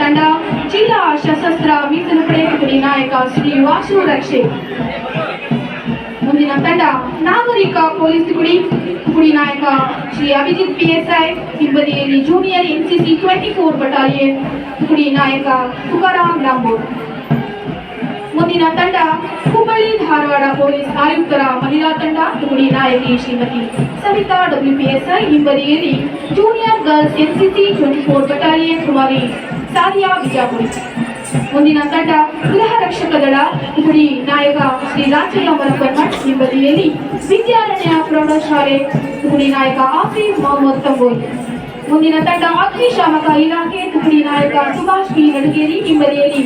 ತಂಡ ಜಿಲ್ಲಾ ಸಶಸ್ತ್ರ ಮೀಸಲು ಪಡೆ ನಾಯಕ ಶ್ರೀ ವಾಸು ರಕ್ಷೆ. ಮುಂದಿನ ತಂಡ ನಾಗರಿಕ ಪೊಲೀಸ್ ತುಕಡಿ. ತುಕಡಿ ನಾಯಕ ಶ್ರೀ ಅಭಿಜಿತ್ ಪಿಎಸ್ಐ, ಹಿಂಬದಿಯಲ್ಲಿ junior NCC twenty four battalion. ತುಕಡಿ ನಾಯಕ ತುಕಾರಾಮ್ ಲಾಂಬೋರ್ ಮುಂದಿನ ತಂಡ ಹುಬ್ಬಳ್ಳಿ, ಧಾರವಾಡ ಪೊಲೀಸ್ ಆಯುಕ್ತರ ಮಹಿಳಾ ತಂಡ ತುಕಡಿ ನಾಯಕಿ ಶ್ರೀಮತಿ ಸವಿತಾ ಡಬ್ಲ್ಯೂಪಿಎಸ್ಐ ಹಿಂಬದಿಯಲ್ಲಿ junior girls NCC twenty four battalion Kumari Sadiya Bijapuri. ಮುಂದಿನ ತಂಡ ಗೃಹ ರಕ್ಷಕ ದಳ ನಾಯಕ ಶ್ರೀ ರಾಜಯ್ಯ ಮರಪನ್ಮಠ್ ಹಿಂಬದಿಯಲ್ಲಿ ವಿದ್ಯಾರಣ್ಯ ಪ್ರೌಢಶಾಲೆ ತುಕಡಿ ನಾಯಕ ಆಫಿ ಮೊಹಮ್ಮದ್ ತಂಬೋಯಿ ಮುಂದಿನ ತಂಡ ಅಗ್ನಿಶಾಮಕ ಇಲಾಖೆ ತುಕಡಿ ನಾಯಕ ಸುಭಾಷ್ ಬಿ ನಡಗೇರಿ ಹಿಂಬದಿಯಲ್ಲಿ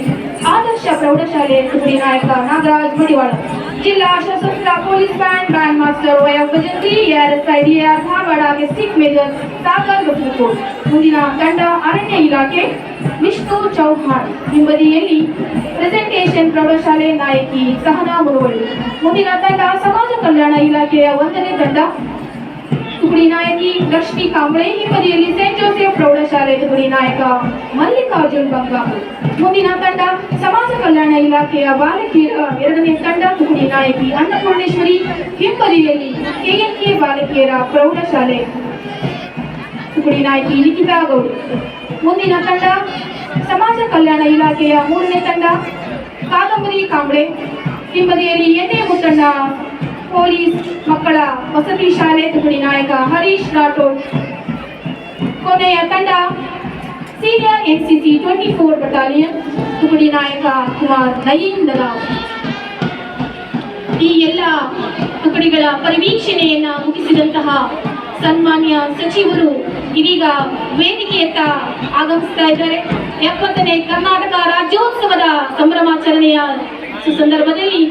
ಆದರ್ಶ ಪ್ರೌಢಶಾಲೆ ತುಕಡಿ ನಾಯಕ ನಾಗರಾಜ್ ಮಡಿವಾಳ ಜಿಲ್ಲಾ ಸಶಸ್ತ್ರ police band band master Y Bhajantri ARSI DAR Dharwad district major Sagar Basavakot ಮುಂದಿನ ತಂಡ ಅರಣ್ಯ ಇಲಾಖೆ ವಿಷ್ಣು ಚೌಹಾಣ್ ಹಿಂಬದಿಯಲ್ಲಿ ಪ್ರೆಸೆಂಟೇಷನ್ ಪ್ರೌಢಶಾಲೆ ನಾಯಕಿ ಸಹನಾ ಮುರುವಳ್ಳಿ ಮುಂದಿನ ತಂಡ ಸಮಾಜ ಕಲ್ಯಾಣ ಇಲಾಖೆಯ ಒಂದನೇ ತಂಡ ತುಕಡಿ ನಾಯಕಿ ಲಕ್ಷ್ಮಿ ಕಾಂಬಳೆ ಹಿಂಬದಿಯಲ್ಲಿ ಸೇಂಟ್ ಜೋಸೆಫ್ ಪ್ರೌಢಶಾಲೆ ತುಕಡಿ ನಾಯಕ ಮಲ್ಲಿಕಾರ್ಜುನ್ ಬಂಗ. ಮುಂದಿನ ತಂಡ ಸಮಾಜ ಕಲ್ಯಾಣ ಇಲಾಖೆಯ ಬಾಲಕಿಯರ ಎರಡನೇ ತಂಡ ತುಕಡಿ ನಾಯಕಿ ಅನ್ನಪೂರ್ಣೇಶ್ವರಿ ಹಿಂಬದಿಯಲ್ಲಿ ಕೆಎನ್ಕೆ ಬಾಲಕಿಯರ ಪ್ರೌಢಶಾಲೆ ತುಕಡಿ ನಾಯಕಿ ನಿಖಿತಾ ಗೌಡ್. ಮುಂದಿನ ತಂಡ ಸಮಾಜ ಕಲ್ಯಾಣ ಇಲಾಖೆಯ ಮೂರನೇ ತಂಡ ಕಾದಂಬರಿ ಕಾಂಬಳೆ ಹಿಂಬದಿಯಲ್ಲಿ ಎನ್ಎ ಮುತ್ತಣ್ಣ ಪೊಲೀಸ್ ಮಕ್ಕಳ ವಸತಿ ಶಾಲೆ ತುಕಡಿ ನಾಯಕ ಹರೀಶ್ ರಾಠೋಡ್. ಕೊನೆಯ ತಂಡ senior NCC twenty four battalion ತುಕಡಿ ನಾಯಕ ಕುಮಾರ್ ನಯೀನ್ ಈ ಎಲ್ಲ ತುಕಡಿಗಳ ಪರಿವೀಕ್ಷಣೆಯನ್ನ ಮುಗಿಸಿದಂತಹ ಸನ್ಮಾನ್ಯ ಸಚಿವರು ಇದೀಗ ವೇದಿಕೆಯತ್ತ ಆಗಮಿಸ್ತಾ ಇದ್ದಾರೆ. ಎಪ್ಪತ್ತನೇ ಕರ್ನಾಟಕ ರಾಜ್ಯೋತ್ಸವದ ಸಂಭ್ರಮಾಚರಣೆಯ ಸುಸಂದರ್ಭದಲ್ಲಿ